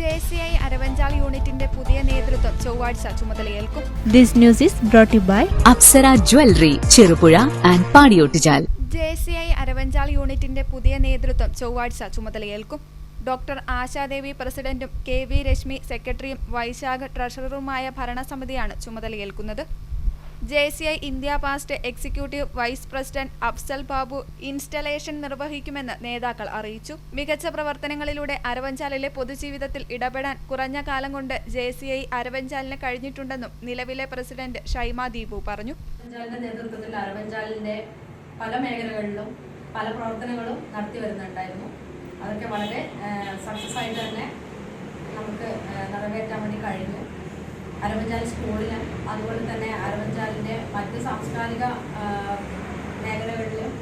J C I Aravanchal യൂണിറ്റിന്റെ പുതിയ നേതൃത്വം ചൊവ്വാഴ്ച ചുമതലയേൽക്കും. Is brought to you by Apsara jewellery Cherupuzha and Padiyottuchal J C I Aravanchal യൂണിറ്റിന്റെ പുതിയ നേതൃത്വം ചൊവ്വാഴ്ച ചുമതലയേൽക്കും. ഡോക്ടർ ആശാദേവി പ്രസിഡന്റും കെ വി രശ്മി സെക്രട്ടറിയും വൈശാഖ് ട്രഷററുമായ ഭരണസമിതിയാണ് ചുമതലയേൽക്കുന്നത്. J C I India past executive vice president Afsal Babu installation നിർവഹിക്കുമെന്ന് നേതാക്കൾ അറിയിച്ചു. മികച്ച പ്രവർത്തനങ്ങളിലൂടെ അരവഞ്ചാലിലെ പൊതുജീവിതത്തിൽ ഇടപെടാൻ കുറഞ്ഞ കാലം കൊണ്ട് ജെ സി ഐ അരവഞ്ചാലിന് കഴിഞ്ഞിട്ടുണ്ടെന്നും നിലവിലെ പ്രസിഡന്റ് ഷൈമ ദീപു പറഞ്ഞു. നേതൃത്വത്തിൽ അരവഞ്ചാലിന്റെ പല മേഖലകളിലും പല പ്രവർത്തനങ്ങളും നടത്തി വരുന്നുണ്ടായിരുന്നു. അതൊക്കെ വളരെ സക്സസ് ആയിട്ട് തന്നെ നമുക്ക് നിറവേറ്റാൻ വേണ്ടി കഴിഞ്ഞു. അരവഞ്ചാൽ സ്കൂളിന് അതുപോലെ തന്നെ അരവഞ്ചാലിന്റെ മറ്റ് സാംസ്കാരിക മേഖലകളിലും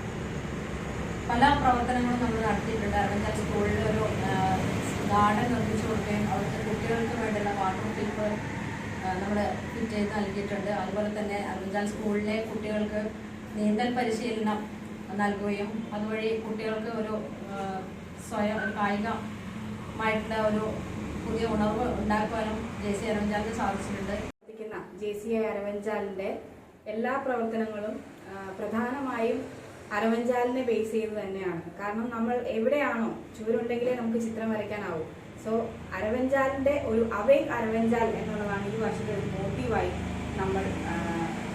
പല പ്രവർത്തനങ്ങളും നമ്മൾ നടത്തിയിട്ടുണ്ട്. അരവഞ്ചാൽ സ്കൂളിൽ ഒരു ഗാർഡൻ നിർമ്മിച്ചു കൊടുക്കുകയും അവിടുത്തെ കുട്ടികൾക്ക് വേണ്ടിയുള്ള വാട്ടർ ഫിൽപ്പ് നമ്മൾ ഫിറ്റ് ചെയ്ത് നൽകിയിട്ടുണ്ട്. അതുപോലെ തന്നെ അരവഞ്ചാൽ സ്കൂളിലെ കുട്ടികൾക്ക് നീന്തൽ പരിശീലനം നൽകുകയും അതുവഴി കുട്ടികൾക്ക് ഒരു സ്വയം കായികമായിട്ടുള്ള ഒരു പുതിയ ഉണർവ് ഉണ്ടാക്കുവാനും ജെ സി അരവഞ്ചാലിന് സാധിച്ചിട്ടുണ്ട്. ജെ സി ഐ എല്ലാ പ്രവർത്തനങ്ങളും പ്രധാനമായും അരവഞ്ചാലിനെ ബേസ് ചെയ്ത് തന്നെയാണ്. കാരണം നമ്മൾ എവിടെയാണോ ചുവരുണ്ടെങ്കിലേ നമുക്ക് ചിത്രം വരയ്ക്കാനാവും. സോ അരവഞ്ചാലിന്റെ ഒരു അവേക് അരവഞ്ചാൽ എന്നുള്ളതാണ് ഈ വർഷത്തെ ഒരു മോട്ടീവായി നമ്മൾ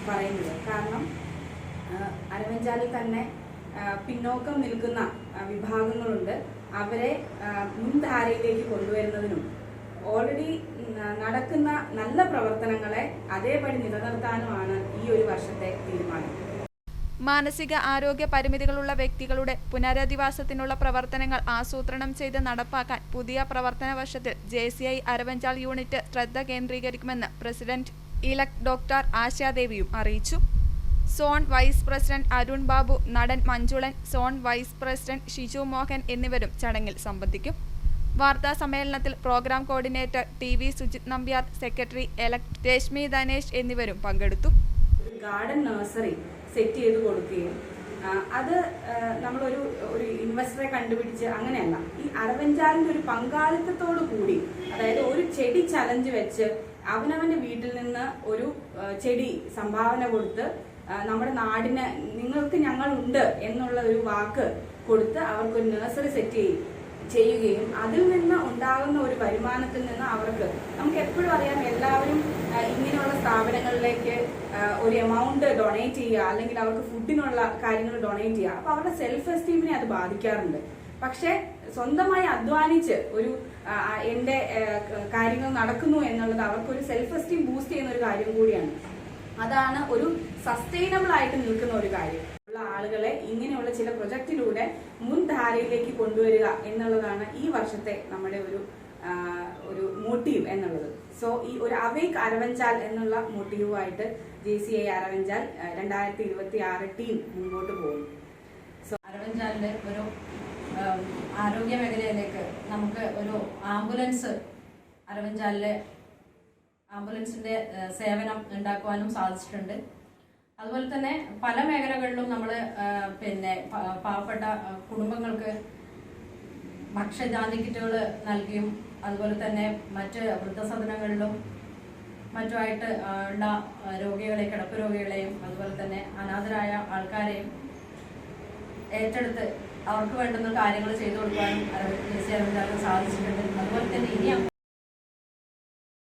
പറയുന്നത്. കാരണം അരവഞ്ചാലിൽ തന്നെ പിന്നോക്കം നിൽക്കുന്ന വിഭാഗങ്ങളുണ്ട്. അവരെ മുൻധാരയിലേക്ക് കൊണ്ടുവരുന്നതിനും ഓൾറെഡി നടക്കുന്ന നല്ല പ്രവർത്തനങ്ങളെ അതേപടി നിലനിർത്താനുമാണ് ഈ ഒരു വർഷത്തെ തീരുമാനം. മാനസിക ആരോഗ്യ പരിമിതികളുള്ള വ്യക്തികളുടെ പുനരധിവാസത്തിനുള്ള പ്രവർത്തനങ്ങൾ ആസൂത്രണം ചെയ്ത് നടപ്പാക്കാൻ പുതിയ പ്രവർത്തന വർഷത്തിൽ J C I Aravanchal unit ശ്രദ്ധ കേന്ദ്രീകരിക്കുമെന്ന് പ്രസിഡന്റ് ഇലക് ഡോക്ടർ ആശാദേവിയും അറിയിച്ചു. Zone vice president Arun Babu നടൻ Manjulan zone vice president Shiju Mohan എന്നിവരും ചടങ്ങിൽ സംബന്ധിക്കും. വാർത്താ സമ്മേളനത്തിൽ programme coordinator T V Sujith Nambiar secretary elect Reshmi Dhanesh എന്നിവരും പങ്കെടുത്തു. ഗാർഡൻ നഴ്സറി സെറ്റ് ചെയ്ത് കൊടുക്കുകയും അത് നമ്മളൊരു ഒരു ഇൻവെസ്റ്ററെ കണ്ടുപിടിച്ച് അങ്ങനെയല്ല. ഈ അരവഞ്ചാലിന്റെ ഒരു പങ്കാളിത്തത്തോടു കൂടി അതായത് ഒരു ചെടി ചലഞ്ച് വെച്ച് അവനവന്റെ വീട്ടിൽ നിന്ന് ഒരു ചെടി സംഭാവന കൊടുത്ത് നമ്മുടെ നാടിന് നിങ്ങൾക്ക് ഞങ്ങളുണ്ട് എന്നുള്ള ഒരു വാക്ക് കൊടുത്ത് അവർക്കൊരു നഴ്സറി സെറ്റ് ചെയ്യും. ചെയ്യുകയും അതിൽ നിന്ന് ഉണ്ടാകുന്ന ഒരു വരുമാനത്തിൽ നിന്ന് അവർക്ക് നമുക്ക് എപ്പോഴും അറിയാം എല്ലാവരും ഇങ്ങനെയുള്ള സ്ഥാപനങ്ങളിലേക്ക് ഒരു എമൗണ്ട് ഡൊണേറ്റ് ചെയ്യുക അല്ലെങ്കിൽ അവർക്ക് ഫുഡിനുള്ള കാര്യങ്ങൾ ഡൊണേറ്റ് ചെയ്യുക. അപ്പൊ അവരുടെ സെൽഫ് എസ്റ്റീമിനെ അത് ബാധിക്കാറുണ്ട്. പക്ഷേ സ്വന്തമായി അധ്വാനിച്ച് ഒരു എന്റെ കാര്യങ്ങൾ നടക്കുന്നു എന്നുള്ളത് അവർക്ക് ഒരു സെൽഫ് എസ്റ്റീം ബൂസ്റ്റ് ചെയ്യുന്ന ഒരു കാര്യം കൂടിയാണ്. അതാണ് ഒരു സസ്റ്റൈനബിൾ ആയിട്ട് നിൽക്കുന്ന ഒരു കാര്യം. ആളുകളെ ഇങ്ങനെയുള്ള ചില പ്രൊജക്റ്റിലൂടെ മുൻധാരയിലേക്ക് കൊണ്ടുവരിക എന്നുള്ളതാണ് ഈ വർഷത്തെ നമ്മുടെ ഒരു ഒരു മോട്ടീവ് എന്നുള്ളത്. സോ ഈ ഒരു അവേക്ക് അരവഞ്ചാൽ എന്നുള്ള മോട്ടീവുമായിട്ട് ജെ സി ഐ അരവഞ്ചാൽ രണ്ടായിരത്തി ഇരുപത്തി ആറ് ടീം മുമ്പോട്ട് പോകുന്നു അരവഞ്ചാലിന്റെ ഒരു ആരോഗ്യ മേഖലയിലേക്ക് നമുക്ക് ഒരു ആംബുലൻസ് അരവഞ്ചാലിലെ ആംബുലൻസിന്റെ സേവനം ഉണ്ടാക്കുവാനും സാധിച്ചിട്ടുണ്ട്. അതുപോലെ തന്നെ പല മേഖലകളിലും നമ്മൾ പിന്നെ പാവപ്പെട്ട കുടുംബങ്ങൾക്ക് ഭക്ഷ്യധാന്യ കിറ്റുകൾ നൽകിയും അതുപോലെ തന്നെ മറ്റ് വൃദ്ധസദനങ്ങളിലും മറ്റുമായിട്ട് ഉള്ള രോഗികളെ കിടപ്പ് രോഗികളെയും അതുപോലെ തന്നെ അനാഥരായ ആൾക്കാരെയും ഏറ്റെടുത്ത് അവർക്ക് വേണ്ടുന്ന കാര്യങ്ങൾ ചെയ്തു കൊടുക്കാനും അരവിന്ദ് സാധിച്ചിട്ടുണ്ട്. അതുപോലെ തന്നെ ഇനി